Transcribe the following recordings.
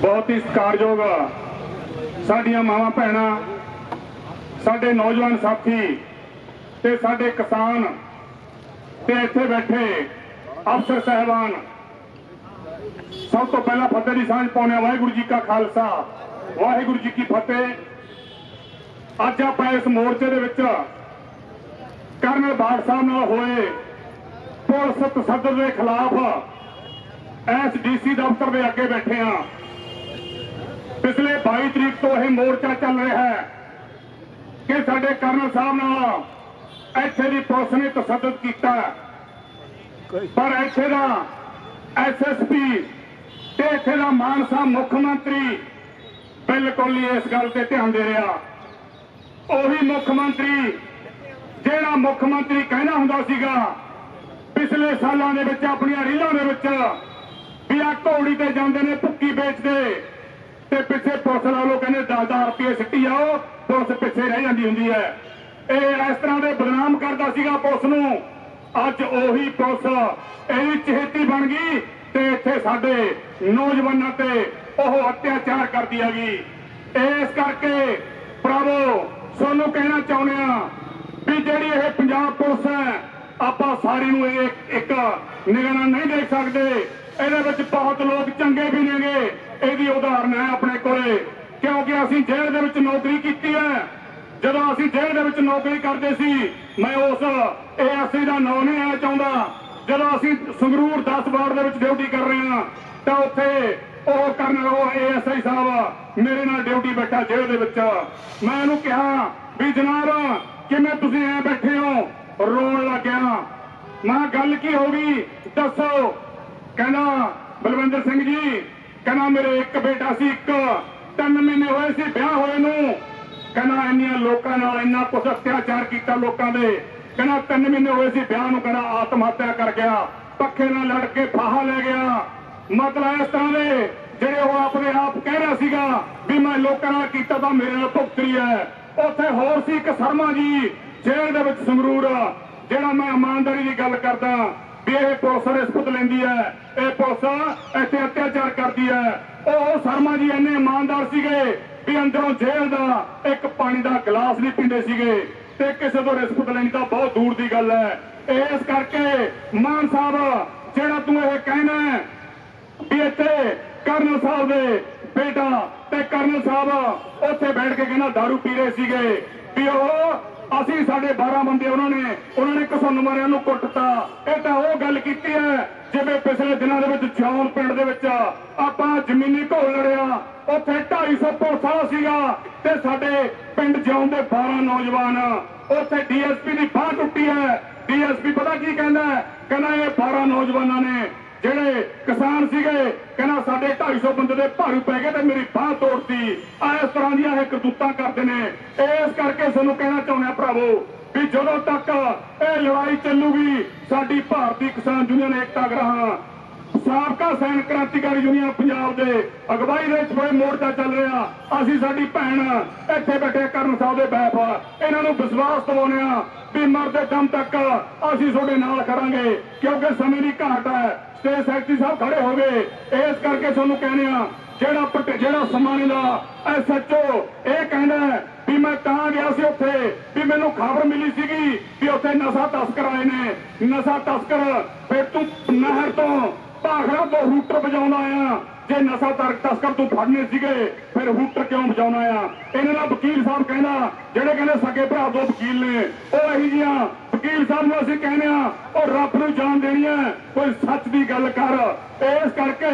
ਬਹੁਤ ਹੀ ਸਤਿਕਾਰਯੋਗ ਸਾਡੀਆਂ ਮਾਵਾਂ ਭੈਣਾਂ, ਸਾਡੇ ਨੌਜਵਾਨ ਸਾਥੀ ਤੇ ਸਾਡੇ ਕਿਸਾਨ ਤੇ ਇੱਥੇ ਬੈਠੇ ਅਫਸਰ ਸਹਿਬਾਨ। ਸਭ ਤੋਂ ਪਹਿਲਾਂ ਫਤਿਹ ਦੀ ਸਾਂਝ ਪਾਉਂਦੇ ਹਾਂ, ਵਾਹਿਗੁਰੂ ਜੀ ਕਾ ਖਾਲਸਾ, ਵਾਹਿਗੁਰੂ ਜੀ ਕੀ ਫਤਿਹ। ਅੱਜ ਆਪਾਂ ਇਸ ਮੋਰਚੇ ਦੇ ਵਿੱਚ ਕਰਨਲ ਬਾੜ ਸਾਹਿਬ ਨਾਲ ਹੋਏ ਪੁਲਿਸ ਤਸੱਦਦ ਦੇ ਖਿਲਾਫ ਐਸਡੀਸੀ ਦਫ਼ਤਰ ਦੇ ਅੱਗੇ ਬੈਠੇ ਹਾਂ। ਪਿਛਲੇ 22 ਤਰੀਕ ਤੋਂ ਇਹ ਮੋਰਚਾ ਚੱਲ ਰਿਹਾ ਹੈ ਕਿ ਸਾਡੇ ਕਰਨਲ ਸਾਹਿਬ ਨਾਲ ਇੱਥੇ ਦੀ ਪੁਲਿਸ ਨੇ ਤਸੱਦਦ ਕੀਤਾ ਪਰ ਇੱਥੇ ਦਾ ਐਸਐਸਪੀ ਤੇ ਇੱਥੇ ਦਾ ਮਾਨਸਾ ਮੁੱਖ ਮੰਤਰੀ ਬਿਲਕੁਲ ਨਹੀਂ ਇਸ ਗੱਲ ਤੇ ਧਿਆਨ ਦੇ ਰਿਹਾ। ਉਹੀ ਮੁੱਖ ਮੰਤਰੀ ਜਿਹੜਾ ਮੁੱਖ ਮੰਤਰੀ ਕਹਿਣਾ ਹੁੰਦਾ ਸੀਗਾ, ਪਿਛਲੇ ਸਾਲਾਂ ਦੇ ਵਿੱਚ, ਆਪਣੀਆਂ ਰੀਲਾਂ ਦੇ ਵਿੱਚ ਵੀ ਆ ਘੋੜੀ ਤੇ ਜਾਂਦੇ ਨੇ ਭੁੱਕੀ ਵੇਚਦੇ। ਤੇ ਪਿੱਛੇ ਪੁਲਿਸ ਵਾਲੋ ਕਹਿੰਦੇ 10000 ਰੁਪਏ ਸਿੱਟੀ ਆਓ ਪੁਲਿਸ ਪਿੱਛੇ ਰਹਿ ਜਾਂਦੀ ਹੁੰਦੀ ਹੈ। ਇਹ ਇਸ ਤਰ੍ਹਾਂ ਦੇ ਬਦਨਾਮ ਕਰਦਾ ਸੀਗਾ ਪੁਲਿਸ ਨੂੰ। ਅੱਜ ਉਹੀ ਪੁਲਿਸ ਇਹਦੀ ਚਹੇਤੀ ਬਣ ਗਈ ਤੇ ਇੱਥੇ ਸਾਡੇ ਨੌਜਵਾਨਾਂ ਤੇ ਉਹ ਅਤਿਆਚਾਰ ਕਰਦੀ ਹੈਗੀ ਇਸ ਕਰਕੇ ਪ੍ਰਭੂ ਤੁਹਾਨੂੰ ਕਹਿਣਾ ਚਾਹੁੰਦੇ ਆ ਵੀ ਜਿਹੜੀ ਇਹ ਪੰਜਾਬ ਪੁਲਿਸ ਹੈ, ਆਪਾਂ ਸਾਰੀ ਨੂੰ ਇਹ ਇੱਕ ਨਿਗਾਹ ਨਹੀਂ ਦੇਖ ਸਕਦੇ। ਇਹਦੇ ਵਿੱਚ ਬਹੁਤ ਲੋਕ ਚੰਗੇ ਵੀ ਨੇਗੇ। ਇਹਦੀ ਉਦਾਹਰਨ ਹੈ ਆਪਣੇ ਕੋਲੇ। ਕਿਉਂਕਿ ਅਸੀਂ ਜੇਲ੍ਹ ਦੇ ਵਿੱਚ ਨੌਕਰੀ ਕੀਤੀ ਹੈ। ਜਦੋਂ ਅਸੀਂ ਜੇਲ੍ਹ ਦੇ ਵਿੱਚ ਨੌਕਰੀ ਕਰਦੇ ਸੀ, ਮੈਂ ਉਸ ਏਐਸਆਈ ਦਾ ਨਾਮ ਨਹੀਂ ਲੈਣਾ ਚਾਹੁੰਦਾ। ਜਦੋਂ ਅਸੀਂ ਸੰਗਰੂਰ 10 ਵਾਰ ਦੇ ਵਿੱਚ ਡਿਊਟੀ ਕਰ ਰਹੇ ਹਾਂ, ਤਾਂ ਉੱਥੇ ਉਹ ਕਰਨ ਉਹ ਏਐਸਆਈ ਸਾਹਿਬ ਮੇਰੇ ਨਾਲ ਡਿਊਟੀ ਬੈਠਾ ਜੇਲ੍ਹ ਦੇ ਵਿੱਚ। ਮੈਂ ਇਹਨੂੰ ਕਿਹਾ ਵੀ ਜਨਾਬ, ਕਿਵੇਂ ਤੁਸੀਂ ਐ ਬੈਠੇ ਹੋ? ਰੋਣ ਲੱਗ ਗਿਆ ਮੈਂ ਗੱਲ ਕੀ ਹੋ ਗਈ? ਦੱਸੋ। ਕਹਿੰਦਾ ਬਲਵਿੰਦਰ ਸਿੰਘ ਜੀ ਕਹਿੰਦਾ ਮੇਰੇ ਇੱਕ ਬੇਟਾ ਸੀ, ਇੱਕ। ਤਿੰਨ ਮਹੀਨੇ ਹੋਏ ਸੀ ਵਿਆਹ ਹੋਏ ਨੂੰ। ਕਹਿੰਦਾ ਇੰਨੀਆਂ ਲੋਕਾਂ ਨਾਲ ਇੰਨਾ ਕੁਛ ਅਤਿਆਚਾਰ ਕੀਤਾ ਲੋਕਾਂ ਦੇ। ਕਹਿੰਦਾ ਤਿੰਨ ਮਹੀਨੇ ਹੋਏ ਸੀ ਵਿਆਹ ਨੂੰ ਕਹਿੰਦਾ ਆਤਮ ਹੱਤਿਆ ਕਰ ਗਿਆ। ਪੱਖੇ ਨਾਲ ਲੜ ਕੇ ਫਾਹਾ ਲੈ ਗਿਆ। ਮਤਲਬ ਇਸ ਤਰ੍ਹਾਂ ਦੇ ਜਿਹੜੇ ਉਹ ਆਪਣੇ ਆਪ ਕਹਿ ਰਿਹਾ ਸੀਗਾ ਵੀ ਮੈਂ ਲੋਕਾਂ ਨਾਲ ਕੀਤਾ ਤਾਂ ਮੇਰੇ ਨਾਲ ਭੁਗਤਰੀ ਹੈ। ਉੱਥੇ ਹੋਰ ਸੀ ਇੱਕ ਸ਼ਰਮਾ ਜੀ, ਜੇਲ੍ਹ ਦੇ ਵਿੱਚ ਸੰਗਰੂਰ। ਜਿਹੜਾ ਮੈਂ ਇਮਾਨਦਾਰੀ ਦੀ ਗੱਲ ਕਰਦਾ, ਵੀ ਇਹ ਪੁਲਿਸ ਰਿਸ਼ਵਤ ਲੈਂਦੀ ਹੈ, ਇਹ ਪੁਲਿਸ ਇੱਥੇ ਅਤਿਆਚਾਰ ਕਰਦੀ ਹੈ। ਉਹ ਸ਼ਰਮਾ ਜੀ ਇੰਨੇ ਇਮਾਨਦਾਰ ਸੀਗੇ ਵੀ ਅੰਦਰੋਂ ਜੇਲ੍ਹ ਦਾ ਇੱਕ ਪਾਣੀ ਦਾ ਗਲਾਸ ਨਹੀਂ ਪੀਂਦੇ ਸੀਗੇ ਤੇ ਕਿਸੇ ਤੋਂ ਰਿਸ਼ਵਤ ਲੈਣੀ ਤਾਂ ਬਹੁਤ ਦੂਰ ਦੀ ਗੱਲ ਹੈ। ਇਸ ਕਰਕੇ ਮਾਨ ਸਾਹਿਬ, ਜਿਹੜਾ ਤੂੰ ਇਹ ਕਹਿਣਾ ਵੀ ਇੱਥੇ ਕਰਨਲ ਸਾਹਿਬ ਦੇ ਬੇਟਾ ਤੇ ਕਰਨਲ ਸਾਹਿਬ ਉੱਥੇ ਬੈਠ ਕੇ ਕਹਿੰਦਾ दारू ਪੀ ਰਹੇ ਸੀਗੇ, ਵੀ ਉਹ ਅਸੀਂ ਸਾਡੇ 12 ਬੰਦੇ ਉਹਨਾਂ ਨੇ ਉਹਨਾਂ ਨੇ ਕਿਸਾਨ ਮਾਰਿਆਂ ਨੂੰ ਕੁੱਟਤਾ। ਇਹ ਤਾਂ ਉਹ ਗੱਲ ਕੀਤੀ ਹੈ, ਜਿਵੇਂ ਪਿਛਲੇ ਦਿਨਾਂ ਦੇ ਵਿੱਚ ਜੌਨ ਪਿੰਡ ਦੇ ਵਿੱਚ ਆਪਾਂ ਜ਼ਮੀਨੀ ਘੋਲ ਲੜਿਆ, ਉੱਥੇ 250 ਪੁਲਿਸ ਵਾਲਾ ਸੀਗਾ ਤੇ ਸਾਡੇ ਪਿੰਡ ਜੌਨ ਦੇ 12 ਨੌਜਵਾਨ, ਉੱਥੇ ਡੀਐਸਪੀ ਦੀ ਬਾਹ ਟੁੱਟੀ ਹੈ। ਡੀਐਸਪੀ ਪਤਾ ਕੀ ਕਹਿੰਦਾ ਕਹਿੰਦਾ ਇਹ 12 ਨੌਜਵਾਨਾਂ ਨੇ ਜਿਹੜੇ ਕਿਸਾਨ ਸੀਗੇ, ਕਹਿੰਦਾ ਸਾਡੇ 250 ਬੰਦੇ ਦੇ ਭਾਰੂ ਪੈ ਗਏ ਤੇ ਮੇਰੀ ਬਾਹ ਤੋੜਤੀ। ਆ ਇਸ ਤਰ੍ਹਾਂ ਦੀਆਂ ਇਹ ਕਰਤੂਤਾਂ ਕਰਦੇ ਨੇ। ਇਸ ਕਰਕੇ ਤੁਹਾਨੂੰ ਕਹਿਣਾ ਚਾਹੁੰਦੇ ਭਰਾਵੋ ਵੀ ਜਦੋਂ ਤੱਕ ਇਹ ਲੜਾਈ ਚੱਲੂਗੀ, ਸਾਡੀ ਭਾਰਤੀ ਕਿਸਾਨ ਯੂਨੀਅਨ ਏਕਤਾ ਗ੍ਰਹਾਂ ਸਾਬਕਾ ਸੈਨ ਕ੍ਰਾਂਤੀਕਾਰੀ ਯੂਨੀਅਨ ਪੰਜਾਬ ਦੇ ਅਗਵਾਈ ਦੇ ਵਿੱਚ ਬੜੇ ਮੋਰਚਾ ਚੱਲ ਰਿਹਾ। ਅਸੀਂ ਸਾਡੀ ਭੈਣ ਇੱਥੇ ਬੈਠੇ ਕਰਨ ਸਾਹਿਬ ਦੇ ਬੈਫ ਇਹਨਾਂ ਨੂੰ ਵਿਸ਼ਵਾਸ ਦਿਵਾਉਂਦੇ ਆ ਵੀ ਮਰਦੇ ਦਮ ਤੱਕ ਅਸੀਂ ਤੁਹਾਡੇ ਨਾਲ ਖੜਾਂਗੇ, ਕਿਉਂਕਿ ਸਮੇਂ ਦੀ ਘਾਟ ਹੈ। ਸਟੇਟ ਸੈਕਟਰੀ ਸਾਹਿਬ ਖੜੇ ਹੋ ਗਏ ਇਸ ਕਰਕੇ ਤੁਹਾਨੂੰ ਕਹਿੰਦੇ ਆ ਜਿਹੜਾ ਜਿਹੜਾ ਸਮਾਨੇ ਦਾ ਐਸਐਚਓ ਇਹ ਕਹਿੰਦਾ ਵੀ ਮੈਂ ਤਾਂ ਗਿਆ ਸੀ ਉੱਥੇ, ਵੀ ਮੈਨੂੰ ਖਬਰ ਮਿਲੀ ਸੀਗੀ ਵੀ ਉੱਥੇ ਨਸ਼ਾ ਤਸਕਰ ਆਏ ਨੇ। ਨਸ਼ਾ ਤਸਕਰ, ਫਿਰ ਤੂੰ ਨਹਿਰ ਤੋਂ ਭਾਖੜਾ ਤੋਂ ਰੂਟਰ ਵਜਾਉਂਦਾ ਆਇਆ। ਜੇ ਨਸ਼ਾ ਤਰ ਤਸਕਰ ਤੂੰ ਫੜਨੇ ਸੀਗੇ, ਫਿਰ ਹੂਟਰ ਕਿਉਂ ਵਜਾਉਣਾ ਆ ਇਹਨਾਂ ਦਾ ਵਕੀਲ ਸਾਹਿਬ ਕਹਿੰਦਾ ਜਿਹੜੇ ਕਹਿੰਦੇ ਸਕੇ ਭਰਾ ਦੋ ਵਕੀਲ ਨੇ, ਉਹ ਇਹੀ ਜੀਆਂ ਵਕੀਲ ਸਾਹਿਬ ਨੂੰ ਅਸੀਂ ਕਹਿੰਦੇ ਆ ਉਹ ਰੱਬ ਨੂੰ ਜਾਣ ਦੇਣੀ ਹੈ, ਕੋਈ ਸੱਚ ਦੀ ਗੱਲ ਕਰ। ਇਸ ਕਰਕੇ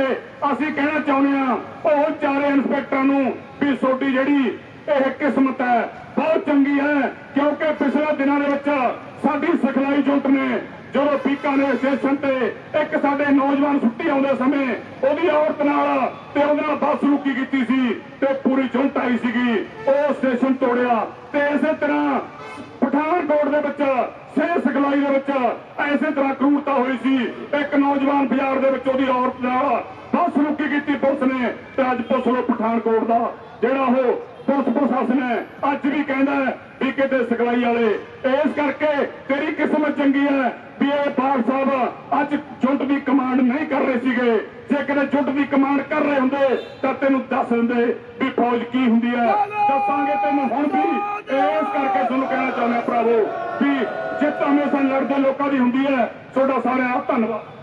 ਅਸੀਂ ਕਹਿਣਾ ਚਾਹੁੰਦੇ ਆ ਉਹ ਚਾਰੇ ਇੰਸਪੈਕਟਰਾਂ ਨੂੰ ਵੀ ਤੁਹਾਡੀ ਜਿਹੜੀ, ਇਹ ਕਿਸਮਤ ਹੈ, ਬਹੁਤ ਚੰਗੀ ਹੈ, ਕਿਉਂਕਿ ਪਿਛਲੇ ਦਿਨਾਂ ਦੇ ਵਿੱਚ ਸਾਡੀ ਸਿਖਲਾਈ ਜੁਟ ਨੇ ਜਦੋਂ ਬੀਕਾਨੇਰ ਸਟੇਸ਼ਨ ਤੇ ਇੱਕ ਸਾਡੇ ਨੌਜਵਾਨ ਛੁੱਟੀ ਆਉਂਦੇ ਸਮੇਂ, ਉਹਦੀ ਔਰਤ ਨਾਲ ਤੇ ਉਹਦੇ ਨਾਲ ਬੱਸ ਕੀਤੀ ਸੀ ਤੇ ਪੂਰੀ ਝੁੰਟ ਆਈ ਸੀਗੀ। ਉਹ ਸਟੇਸ਼ਨ ਤੋੜਿਆ ਤੇ ਇਸੇ ਤਰ੍ਹਾਂ ਪਠਾਨਕੋਟ ਦੇ ਵਿੱਚ ਸਿਹਤ ਸਿਖਲਾਈ ਦੇ ਵਿੱਚ ਐਸੇ ਤਰ੍ਹਾਂ ਕਰੂਰਤਾ ਹੋਈ ਸੀ। ਇੱਕ ਨੌਜਵਾਨ ਬਾਜ਼ਾਰ ਦੇ ਵਿੱਚ ਉਹਦੀ ਔਰਤ ਨਾਲ ਬੱਸ ਰੁਕੀ ਕੀਤੀ ਪੁਲਿਸ ਨੇ ਤੇ ਅੱਜ ਪੁਲਿਸ ਨੂੰ ਪਠਾਨਕੋਟ ਦਾ ਜਿਹੜਾ ਉਹ ਪੁਲਿਸ ਪ੍ਰਸ਼ਾਸਨ ਹੈ, ਅੱਜ ਵੀ ਕਹਿੰਦਾ ਵੀ ਕਿਤੇ ਸਿਖਲਾਈ ਵਾਲੇ, ਇਸ ਕਰਕੇ ਤੇਰੀ ਕਿਸਮਤ ਚੰਗੀ ਹੈ ਵੀ ਇਹ ਬਾਗ ਸਾਹਿਬ ਅੱਜ ਜੁੱਟ ਦੀ ਕਮਾਂਡ ਨਹੀਂ ਕਰ ਰਹੇ ਸੀਗੇ। ਜੇ ਕਦੇ ਜੁੱਟ ਦੀ ਕਮਾਂਡ ਕਰ ਰਹੇ ਹੁੰਦੇ, ਤਾਂ ਤੈਨੂੰ ਦੱਸ ਦਿੰਦੇ ਵੀ ਫੌਜ ਕੀ ਹੁੰਦੀ ਹੈ। ਦੱਸਾਂਗੇ ਤੈਨੂੰ ਹੁਣ ਵੀ, ਇਸ ਕਰਕੇ ਤੁਹਾਨੂੰ ਕਹਿਣਾ ਚਾਹੁੰਦਾ ਭਰਾਵੋ ਵੀ ਜਿੱਤ ਹਮੇਸ਼ਾ ਲੜਦੇ ਲੋਕਾਂ ਦੀ ਹੁੰਦੀ ਹੈ। ਤੁਹਾਡਾ ਸਾਰਿਆਂ ਦਾ ਧੰਨਵਾਦ।